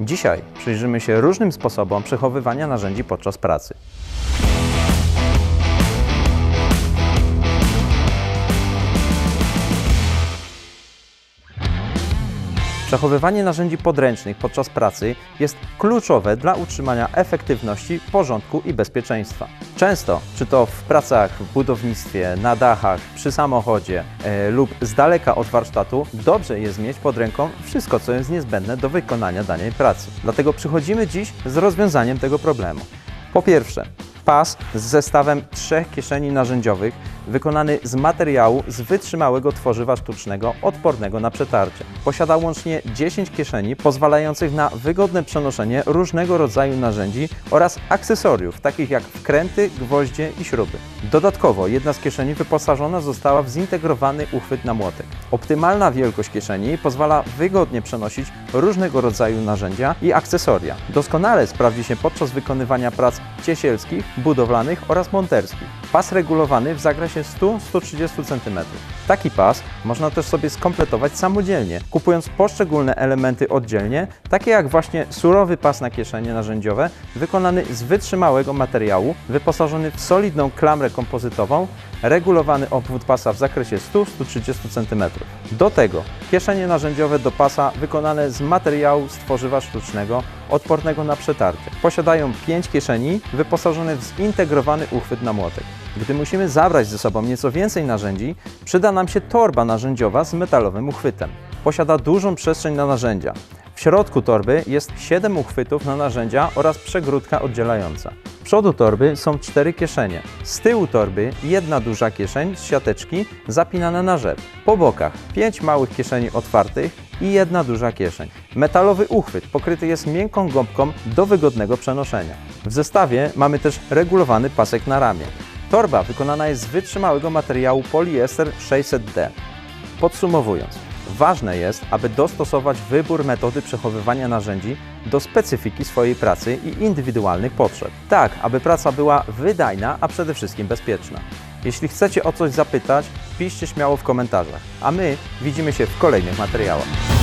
Dzisiaj przyjrzymy się różnym sposobom przechowywania narzędzi podczas pracy. Przechowywanie narzędzi podręcznych podczas pracy jest kluczowe dla utrzymania efektywności, porządku i bezpieczeństwa. Często, czy to w pracach w budownictwie, na dachach, przy samochodzie e, lub z daleka od warsztatu, dobrze jest mieć pod ręką wszystko, co jest niezbędne do wykonania danej pracy. Dlatego przychodzimy dziś z rozwiązaniem tego problemu. Po pierwsze, pas z zestawem trzech kieszeni narzędziowych wykonany z materiału z wytrzymałego tworzywa sztucznego odpornego na przetarcie. Posiada łącznie 10 kieszeni pozwalających na wygodne przenoszenie różnego rodzaju narzędzi oraz akcesoriów takich jak wkręty, gwoździe i śruby. Dodatkowo jedna z kieszeni wyposażona została w zintegrowany uchwyt na młotek. Optymalna wielkość kieszeni pozwala wygodnie przenosić różnego rodzaju narzędzia i akcesoria. Doskonale sprawdzi się podczas wykonywania prac ciesielskich, budowlanych oraz monterskich. Pas regulowany w zakresie 100-130 cm. Taki pas można też sobie skompletować samodzielnie, kupując poszczególne elementy oddzielnie, takie jak właśnie surowy pas na kieszenie narzędziowe, wykonany z wytrzymałego materiału, wyposażony w solidną klamrę kompozytową, regulowany obwód pasa w zakresie 100-130 cm. Do tego kieszenie narzędziowe do pasa wykonane z materiału z tworzywa sztucznego, odpornego na przetarcie. Posiadają 5 kieszeni wyposażone w zintegrowany uchwyt na młotek. Gdy musimy zabrać ze sobą nieco więcej narzędzi, przyda nam się torba narzędziowa z metalowym uchwytem. Posiada dużą przestrzeń na narzędzia. W środku torby jest 7 uchwytów na narzędzia oraz przegródka oddzielająca. Z przodu torby są cztery kieszenie. Z tyłu torby jedna duża kieszeń z siateczki zapinana na rzep. Po bokach pięć małych kieszeni otwartych i jedna duża kieszeń. Metalowy uchwyt pokryty jest miękką gąbką do wygodnego przenoszenia. W zestawie mamy też regulowany pasek na ramię. Torba wykonana jest z wytrzymałego materiału poliester 600D. Podsumowując, ważne jest, aby dostosować wybór metody przechowywania narzędzi do specyfiki swojej pracy i indywidualnych potrzeb, tak aby praca była wydajna, a przede wszystkim bezpieczna. Jeśli chcecie o coś zapytać, piszcie śmiało w komentarzach, a my widzimy się w kolejnych materiałach.